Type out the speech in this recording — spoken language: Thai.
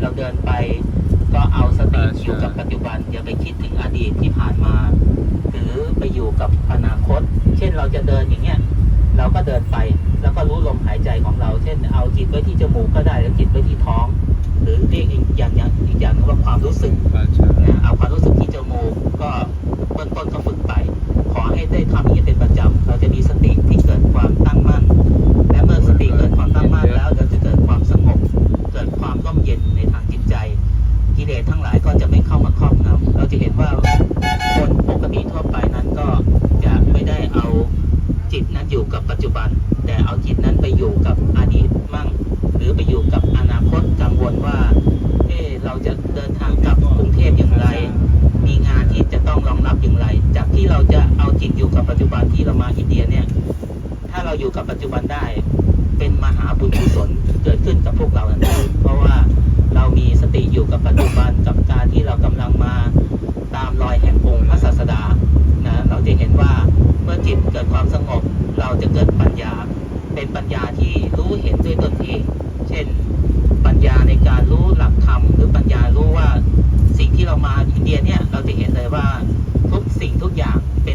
เราเดินไป ก็เอาสติอยู่กับปัจจุบันอย่าไปคิดถึงอดีตที่ผ่านมา หรือไปอยู่กับอนาคต เช่นเราจะเดินอย่างเงี้ยเราก็เดินไป แล้วก็รู้ลมหายใจของเรา เช่น เอาจิตไว้ที่จมูกก็ได้หรือจิตไว้ที่ท้อง หรือเรียกอีกอย่างอย่างอีกอย่างหนึ่งว่าความรู้สึกนะเอาความรู้สึกที่จมูกก็เบื้องต้นก็ฝึกไป ขอให้ได้ทำอย่างนี้เป็น เลสทั้งหลายก็จะไม่เข้ามาครอบงำเราจะเห็นว่าคนปกติทั่วไปนั้นก็จะไม่ได้เอาจิตนั้นอยู่กับปัจจุบัน แต่เอาจิตนั้นไปอยู่กับอดีตมั่ง หรือไปอยู่กับอนาคตกังวลว่าเอ๊เราจะเดินทางกลับกรุงเทพอย่างไร มีงานที่จะต้องรองรับอย่างไร จากที่เราจะเอาจิตอยู่กับปัจจุบันที่เรามาอินเดียเนี่ยถ้าเราอยู่กับปัจจุบันได้ เป็นมหาบุญกุศลเกิดขึ้นกับพวกเราทัน รู้เห็นด้วยตนเอง เช่นปัญญาในการรู้หลักธรรมหรือปัญญารู้ว่าสิ่งที่เรามาอินเดียเนี่ย